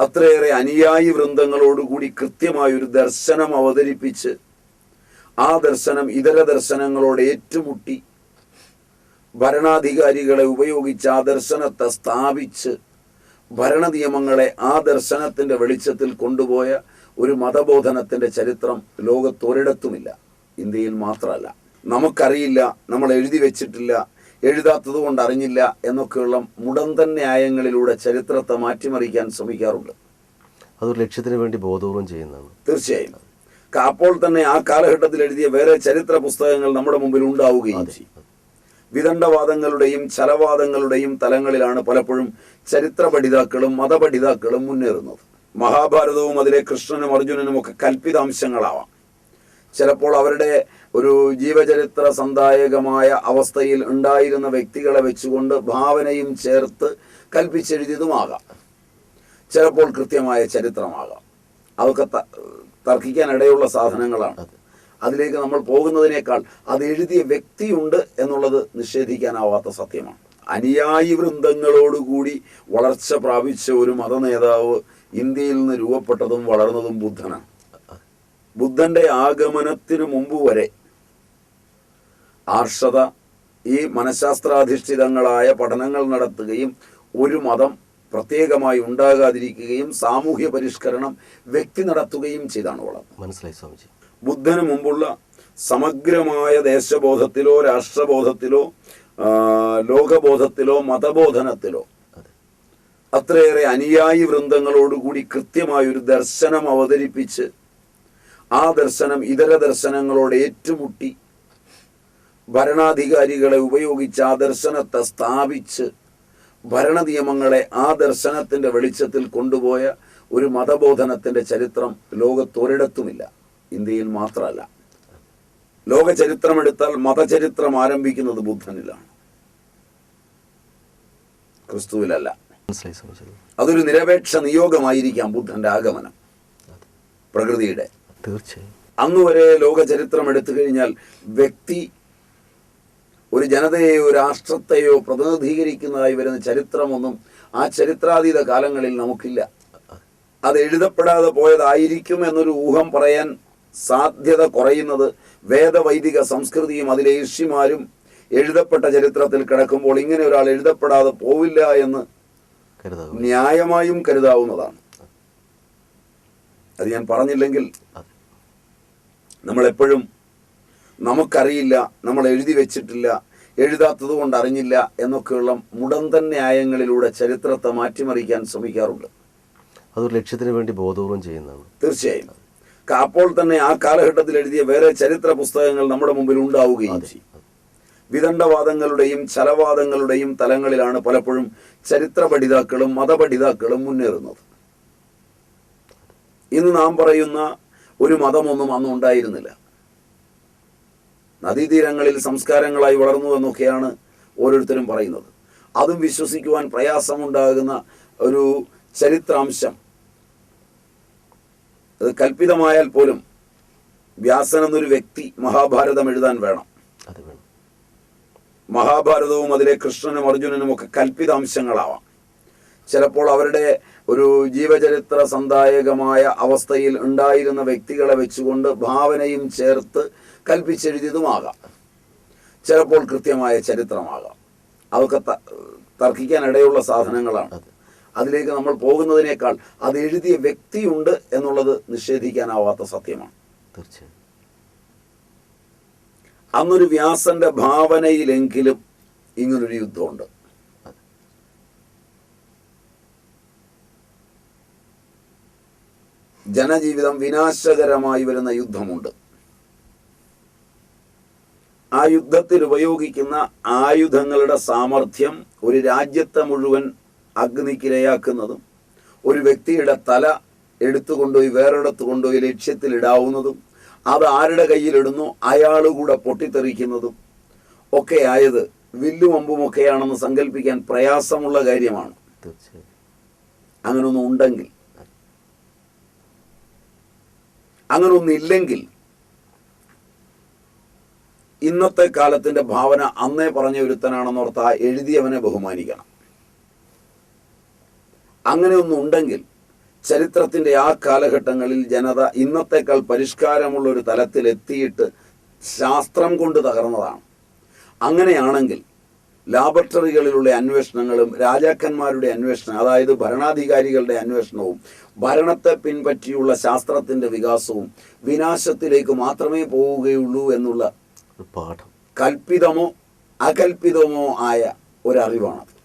അത്രയേറെ അനുയായി വൃന്ദങ്ങളോടുകൂടി കൃത്യമായ ഒരു ദർശനം അവതരിപ്പിച്ച് ആ ദർശനം ഇതര ദർശനങ്ങളോട് ഏറ്റുമുട്ടി. ഭരണാധികാരികളെ ഉപയോഗിച്ച് ആ ദർശനത്തെ സ്ഥാപിച്ച് ഭരണ നിയമങ്ങളെ ആ ദർശനത്തിന്റെ വെളിച്ചത്തിൽ കൊണ്ടുപോയ ഒരു മതബോധനത്തിന്റെ ചരിത്രം ലോകത്തൊരിടത്തുമില്ല ഇന്ത്യയിൽ മാത്രമല്ല. നമുക്കറിയില്ല നമ്മൾ എഴുതി വെച്ചിട്ടില്ല. എഴുതാത്തത് കൊണ്ട് അറിഞ്ഞില്ല എന്നൊക്കെയുള്ള മുടന്തൻ ന്യായങ്ങളിലൂടെ ചരിത്രത്തെ മാറ്റിമറിക്കാൻ ശ്രമിക്കാറുണ്ട്. അതൊരു ലക്ഷ്യത്തിന് വേണ്ടി ബോധപൂർവം ചെയ്യുന്നതാണ്. തീർച്ചയായും. അപ്പോൾ തന്നെ ആ കാലഘട്ടത്തിൽ എഴുതിയ വേറെ ചരിത്ര പുസ്തകങ്ങൾ നമ്മുടെ മുമ്പിൽ ഉണ്ടാവുകയും ചെയ്യും. വിദണ്ഡവാദങ്ങളുടെയും ചലവാദങ്ങളുടെയും തലങ്ങളിലാണ് പലപ്പോഴും ചരിത്ര പഠിതാക്കളും മതപഠിതാക്കളും മുന്നേറുന്നത്. മഹാഭാരതവും അതിലെ കൃഷ്ണനും അർജുനനും ഒക്കെ കൽപ്പിതാംശങ്ങളാവാം. ചിലപ്പോൾ അവരുടെ ഒരു ജീവചരിത്ര സന്ദായകമായ അവസ്ഥയിൽ ഉണ്ടായിരുന്ന വ്യക്തികളെ വെച്ചുകൊണ്ട് ഭാവനയും ചേർത്ത് കൽപ്പിച്ചെഴുതിയതുമാകാം. ചിലപ്പോൾ കൃത്യമായ ചരിത്രമാകാം. അതൊക്കെ തർക്കിക്കാനിടയുള്ള തർക്കിക്കാൻ ഇടയുള്ള സാധനങ്ങളാണ് അതിലേക്ക് നമ്മൾ പോകുന്നതിനേക്കാൾ അത് എഴുതിയ വ്യക്തിയുണ്ട് എന്നുള്ളത് നിഷേധിക്കാനാവാത്ത സത്യമാണ്. അനുയായി വൃന്ദങ്ങളോടുകൂടി വളർച്ച പ്രാപിച്ച ഒരു മതനേതാവ് ഇന്ത്യയിൽ നിന്ന് രൂപപ്പെട്ടതും വളർന്നതും ബുദ്ധനാണ്. ബുദ്ധന്റെ ആഗമനത്തിനു മുമ്പ് വരെ ആർഷത ഈ മനഃശാസ്ത്രാധിഷ്ഠിതങ്ങളായ പഠനങ്ങൾ നടത്തുകയും ഒരു മതം പ്രത്യേകമായി ഉണ്ടാകാതിരിക്കുകയും സാമൂഹ്യ പരിഷ്കരണം വ്യക്തി നടത്തുകയും ചെയ്താണ് വളർന്നത് മനസ്സിലായി സ്വാമിജി. ബുദ്ധന് മുമ്പുള്ള സമഗ്രമായ ദേശബോധത്തിലോ രാഷ്ട്രബോധത്തിലോ ലോകബോധത്തിലോ മതബോധനത്തിലോ അതെ. അത്രയേറെ അനുയായി വൃന്ദങ്ങളോടുകൂടി കൃത്യമായൊരു ദർശനം അവതരിപ്പിച്ച് ആ ദർശനം ഇതര ദർശനങ്ങളോട് ഏറ്റുമുട്ടി. ഭരണാധികാരികളെ ഉപയോഗിച്ച് ആ ദർശനത്തെ സ്ഥാപിച്ച് ഭരണ നിയമങ്ങളെ ആ ദർശനത്തിന്റെ വെളിച്ചത്തിൽ കൊണ്ടുപോയ ഒരു മതബോധനത്തിന്റെ ചരിത്രം ലോകത്തൊരിടത്തുമില്ല ഇന്ത്യയിൽ മാത്രമല്ല. ലോക ചരിത്രമെടുത്താൽ മതചരിത്രം ആരംഭിക്കുന്നത് ബുദ്ധനിലാണ്. ക്രിസ്തുവിലല്ല. അതൊരു നിരപേക്ഷ നിയോഗമായിരിക്കാം ബുദ്ധന്റെ ആഗമനം. പ്രകൃതിയുടെ. തീർച്ചയായും. അന്ന് വരെ ലോക ചരിത്രം എടുത്തു കഴിഞ്ഞാൽ വ്യക്തി ഒരു ജനതയെയോ രാഷ്ട്രത്തെയോ പ്രതിനിധീകരിക്കുന്നതായി വരുന്ന ചരിത്രമൊന്നും ആ ചരിത്രാതീത കാലങ്ങളിൽ നമുക്കില്ല. അത് എഴുതപ്പെടാതെ പോയതായിരിക്കും എന്നൊരു ഊഹം പറയാൻ സാധ്യത കുറയുന്നത് വേദവൈദിക സംസ്കൃതിയും അതിലെ ഋഷിമാരും എഴുതപ്പെട്ട ചരിത്രത്തിൽ കിടക്കുമ്പോൾ ഇങ്ങനെ ഒരാൾ എഴുതപ്പെടാതെ പോവില്ല എന്ന് ന്യായമായും കരുതാവുന്നതാണ്. അത് ഞാൻ പറഞ്ഞില്ലെങ്കിൽ നമ്മളെപ്പോഴും നമുക്കറിയില്ല നമ്മൾ എഴുതി വെച്ചിട്ടില്ല എഴുതാത്തത് കൊണ്ട് അറിഞ്ഞില്ല എന്നൊക്കെയുള്ള മുടന്തൻ ന്യായങ്ങളിലൂടെ ചരിത്രത്തെ മാറ്റിമറിക്കാൻ ശ്രമിക്കാറുണ്ട്. അതൊരു ലക്ഷ്യത്തിന് വേണ്ടി ബോധപൂർവം ചെയ്യുന്നതാണ്. തീർച്ചയായും. അപ്പോൾ തന്നെ ആ കാലഘട്ടത്തിൽ എഴുതിയ വേറെ ചരിത്ര പുസ്തകങ്ങൾ നമ്മുടെ മുമ്പിൽ ഉണ്ടാവുകയും ചെയ്യും. വിദണ്ഡവാദങ്ങളുടെയും ചലവാദങ്ങളുടെയും തലങ്ങളിലാണ് പലപ്പോഴും ചരിത്ര പഠിതാക്കളും മതപഠിതാക്കളും മുന്നേറുന്നത്. ഇന്ന് നാം പറയുന്ന ഒരു മതമൊന്നും അന്ന് ഉണ്ടായിരുന്നില്ല. നദീതീരങ്ങളിൽ സംസ്കാരങ്ങളായി വളർന്നു എന്നൊക്കെയാണ് ഓരോരുത്തരും പറയുന്നത്. അതും വിശ്വസിക്കുവാൻ പ്രയാസമുണ്ടാകുന്ന ഒരു ചരിത്രാംശം. അത് കൽപ്പിതമായാൽ പോലും വ്യാസൻ എന്നൊരു വ്യക്തി മഹാഭാരതം എഴുതാൻ വേണം. മഹാഭാരതവും അതിലെ കൃഷ്ണനും അർജുനനും ഒക്കെ കൽപ്പിതാംശങ്ങളാവാം. ചിലപ്പോൾ അവരുടെ ഒരു ജീവചരിത്ര സന്ദായകമായ അവസ്ഥയിൽ ഉണ്ടായിരുന്ന വ്യക്തികളെ വെച്ചുകൊണ്ട് ഭാവനയും ചേർത്ത് കൽപ്പിച്ചെഴുതിയതുമാകാം. ചിലപ്പോൾ കൃത്യമായ ചരിത്രമാകാം. അതൊക്കെ ത- തർക്കിക്കാൻ ഇടയുള്ള സാധനങ്ങളാണ്. അതിലേക്ക് നമ്മൾ പോകുന്നതിനേക്കാൾ അത് എഴുതിയ വ്യക്തിയുണ്ട് എന്നുള്ളത് നിഷേധിക്കാനാവാത്ത സത്യമാണ്. തീർച്ചയായും. അന്നൊരു വ്യാസന്റെ ഭാവനയിലെങ്കിലും ഇങ്ങനൊരു യുദ്ധമുണ്ട്. ജനജീവിതം വിനാശകരമായി വരുന്ന യുദ്ധമുണ്ട്. ആ യുദ്ധത്തിൽ ഉപയോഗിക്കുന്ന ആയുധങ്ങളുടെ സാമർഥ്യം ഒരു രാജ്യത്തെ മുഴുവൻ അഗ്നിക്കിരയാക്കുന്നതും ഒരു വ്യക്തിയുടെ തല എടുത്തുകൊണ്ടുപോയി വേറൊരിടത്ത് കൊണ്ടുപോയി ലക്ഷ്യത്തിലിടാവുന്നതും അത് ആരുടെ കയ്യിലിടുന്നു അയാൾ കൂടെ പൊട്ടിത്തെറിക്കുന്നതും ഒക്കെ ആയത് വില്ലും അമ്പുമൊക്കെയാണെന്ന് സങ്കല്പിക്കാൻ പ്രയാസമുള്ള കാര്യമാണ്. അങ്ങനൊന്നും ഉണ്ടെങ്കിൽ അങ്ങനൊന്നില്ലെങ്കിൽ ഇന്നത്തെ കാലത്തിന്റെ ഭാവന അന്നേ പറഞ്ഞ ഒരുത്തനാണെന്നോർത്ത് ആ എഴുതിയവനെ ബഹുമാനിക്കണം. അങ്ങനെ ഒന്നും ഉണ്ടെങ്കിൽ ചരിത്രത്തിന്റെ ആ കാലഘട്ടങ്ങളിൽ ജനത ഇന്നത്തേക്കാൾ പരിഷ്കാരമുള്ള ഒരു തലത്തിലെത്തിയിട്ട് ശാസ്ത്രം കൊണ്ട് തകർന്നതാണ്. അങ്ങനെയാണെങ്കിൽ ലാബറട്ടറികളിലുള്ള അന്വേഷണങ്ങളും രാജാക്കന്മാരുടെ അന്വേഷണം അതായത് ഭരണാധികാരികളുടെ അന്വേഷണവും ഭരണത്തെ പിൻപറ്റിയുള്ള ശാസ്ത്രത്തിന്റെ വികാസവും വിനാശത്തിലേക്ക് മാത്രമേ പോവുകയുള്ളൂ എന്നുള്ള പാഠം. കൽപ്പിതമോ അകൽപ്പിതമോ ആയ ഒരറിവാണത്.